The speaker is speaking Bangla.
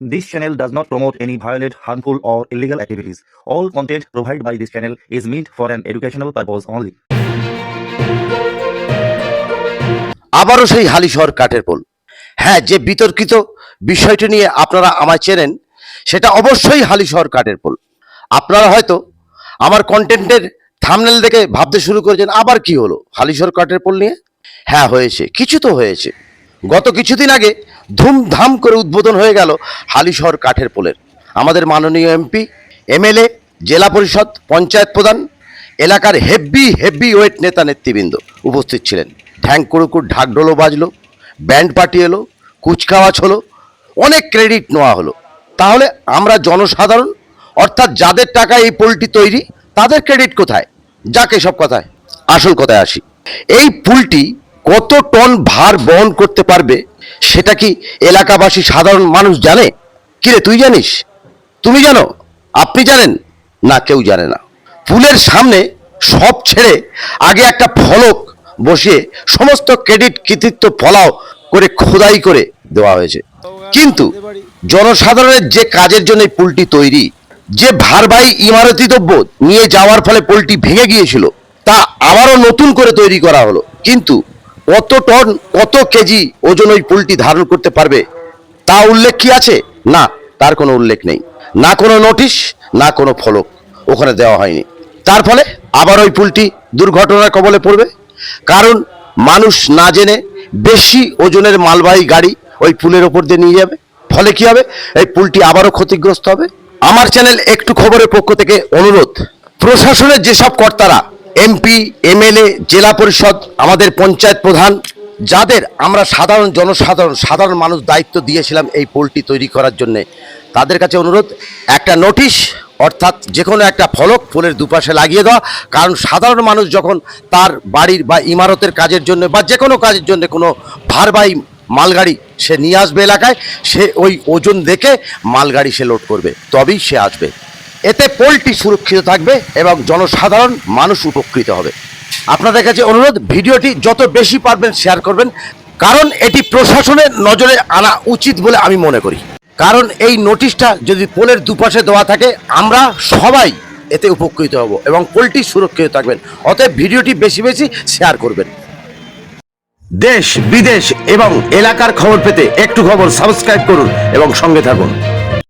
This channel does not promote any violent, harmful, or illegal activities. All content provided by this channel is meant for an educational purpose only. আবারও সেই হালিশহর কাঠের পোল হ্যাঁ যে বিতর্কিত বিষয়টি নিয়ে আপনারা আমায় চেনেন সেটা অবশ্যই হালিশহর কাঠের পোল আপনারা হয়তো আমার কন্টেন্টের থামনেল দেখে ভাবতে শুরু করেছেন আবার কি হলো হালিশহর কাঠের পোল নিয়ে হ্যাঁ হয়েছে কিছু তো হয়েছে গত কিছুদিন আগে ধুমধাম করে উদ্বোধন হয়ে গেল হালিশহর কাঠের পোলের। আমাদের মাননীয় এমপি, এমএলএ, জেলা পরিষদ, পঞ্চায়েত প্রধান, এলাকার হেভি হেভি ওয়েট নেতা নেতৃবৃন্দ উপস্থিত ছিলেন। ঠ্যাং কুড়ুকুর ঢাকঢোলও বাজলো, ব্যান্ড পার্টি এলো, কুচকাওয়াজ হলো, অনেক ক্রেডিট নেওয়া হলো। তাহলে আমরা জনসাধারণ, অর্থাৎ যাদের টাকা এই পোলটি তৈরি, তাদের ক্রেডিট কোথায়? যাকে সব কথায়। আসল কথায় আসি। এই পুলটি কত টন ভার বহন করতে পারবে সেটা কি এলাকাবাসী সাধারণ মানুষ জানে? কিরে, তুই জানিস? তুমি জানো? আপনি জানেন? না, কেউ জানে না। পুলের সামনে সব ছেড়ে আগে একটা ফলক বসিয়ে সমস্ত ক্রেডিট, কৃতিত্ব ফলাও করে খোদাই করে দেওয়া হয়েছে। কিন্তু জনসাধারণের যে কাজের জন্য পুলটি তৈরি, যে ভারবাহী ইমারতি দ্রব্য নিয়ে যাওয়ার ফলে পুলটি ভেঙে গিয়েছিল, তা আবারও নতুন করে তৈরি করা হলো। কিন্তু কত টন, কত কেজি ওজন ওই পুলটি ধারণ করতে পারবে, তা উল্লেখ কি আছে? না, তার কোনো উল্লেখ নেই। না কোনো নোটিশ, না কোনো ফলক ওখানে দেওয়া হয়নি। তার ফলে আবার ওই পুলটি দুর্ঘটনার কবলে পড়বে, কারণ মানুষ না জেনে বেশি ওজনের মালবাহী গাড়ি ওই পুলের ওপর দিয়ে নিয়ে যাবে। ফলে কি হবে? এই পুলটি আবারও ক্ষতিগ্রস্ত হবে। আমার চ্যানেল একটু খবরের পক্ষ থেকে অনুরোধ, প্রশাসনের যেসব কর্তারা এমপি, এমএলএ, জেলা পরিষদ, আমাদের পঞ্চায়েত প্রধান, যাদের আমরা সাধারণ জনসাধারণ, সাধারণ মানুষ দায়িত্ব দিয়েছিলাম এই পোলটি তৈরি করার জন্য, তাদের কাছে অনুরোধ, একটা নোটিশ, অর্থাৎ যে কোনো একটা ফলক পোলের দুপাশে লাগিয়ে দেওয়া, কারণ সাধারণ মানুষ যখন তার বাড়ির বা ইমারতের কাজের জন্য বা যে কোনো কাজের জন্য কোনো ভারবাহী মালগাড়ি সে নিয়ে আসবে এলাকায়, সে ওই ওজন দেখে মালগাড়ি সে লোড করবে, তবেই সে আসবে। এতে পোলটি সুরক্ষিত থাকবে এবং জনসাধারণ মানুষ উপকৃত হবে। আপনাদের কাছে অনুরোধ, ভিডিওটি যত বেশি পারবেন শেয়ার করবেন, কারণ এটি প্রশাসনের নজরে আনা উচিত বলে আমি মনে করি। কারণ এই নোটিশটা যদি পোলের দুপাশে দেওয়া থাকে, আমরা সবাই এতে উপকৃত হব এবং পোলটি সুরক্ষিত থাকবেন। অতএব ভিডিওটি বেশি বেশি শেয়ার করবেন। দেশ, বিদেশ এবং এলাকার খবর পেতে একটু খবর সাবস্ক্রাইব করুন এবং সঙ্গে থাকুন।